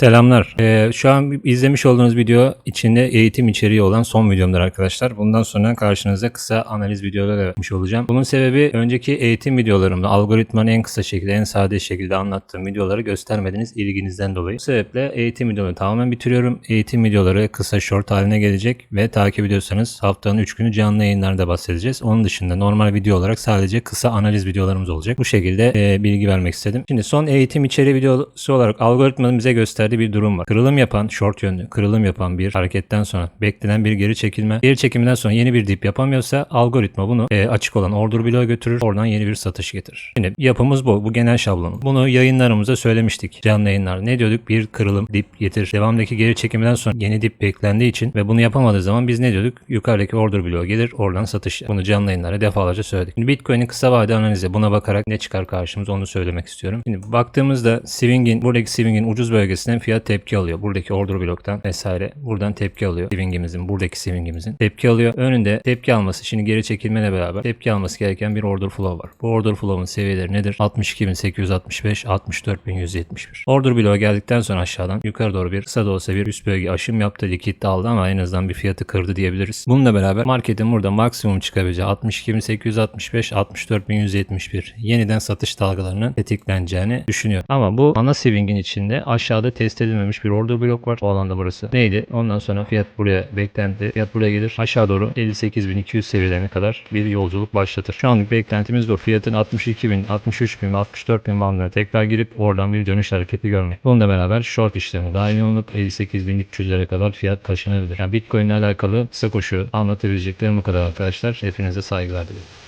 Selamlar. Ee, şu an izlemiş olduğunuz video içinde eğitim içeriği olan son videomdur arkadaşlar. Bundan sonra karşınıza kısa analiz videoları yapmış olacağım. Bunun sebebi önceki eğitim videolarımda algoritmanın en kısa şekilde, en sade şekilde anlattığım videoları göstermediğiniz ilginizden dolayı. Bu sebeple eğitim videolarını tamamen bitiriyorum. Eğitim videoları kısa short haline gelecek ve takip ediyorsanız haftanın 3 günü canlı yayınlarda bahsedeceğiz. Onun dışında normal video olarak sadece kısa analiz videolarımız olacak. Bu şekilde e, bilgi vermek istedim. Şimdi son eğitim içeriği videosu olarak algoritmanın bize gösterdiği bir durum var. Kırılım yapan, short yönlü, kırılım yapan bir hareketten sonra beklenen bir geri çekilme. Geri çekiminden sonra yeni bir dip yapamıyorsa algoritma bunu e, açık olan order bloğa götürür. Oradan yeni bir satış getirir. Şimdi yapımız bu. Bu genel şablon. Bunu yayınlarımızda söylemiştik. Canlı yayınlar. Ne diyorduk? Bir kırılım, dip getir. Devamdaki geri çekimden sonra yeni dip beklendiği için ve bunu yapamadığı zaman biz ne diyorduk? Yukarıdaki order bloğa gelir. Oradan satış. Bunu canlı yayınlara defalarca söyledik. Şimdi Bitcoin'in kısa vade analizi. Buna bakarak ne çıkar karşımıza onu söylemek istiyorum. Şimdi baktığımızda swing'in buradaki swing'in ucuz bölgesinden fiyat tepki alıyor. Buradaki order bloktan vesaire buradan tepki alıyor. Swing'imizin buradaki swing'imizin tepki alıyor. Önünde tepki alması şimdi geri çekilmeyle beraber tepki alması gereken bir order flow var. Bu order flow'un seviyeleri nedir? 62.865 64.171. Order bloğa geldikten sonra aşağıdan yukarı doğru bir kısa da olsa bir üst bölge aşım yaptı. Likit de aldı ama en azından bir fiyatı kırdı diyebiliriz. Bununla beraber marketin burada maksimum çıkabileceği 62.865 64.171 yeniden satış dalgalarının tetikleneceğini düşünüyor. Ama bu ana swing'in içinde aşağıda test edilmemiş bir order blok var. O alanda burası. Neydi? Ondan sonra fiyat buraya beklendi. Fiyat buraya gelir. Aşağı doğru 58.200 seviyelerine kadar bir yolculuk başlatır. Şu anlık beklentimiz bu. Fiyatın 62.000, 63.000 ve 64.000 bandına tekrar girip oradan bir dönüş hareketi görmek. Bununla beraber short işlemi dahil olup 58.300'lere kadar fiyat taşınabilir. Yani Bitcoin ile alakalı kısa koşu anlatabileceklerim bu kadar arkadaşlar. Hepinize saygılar dilerim.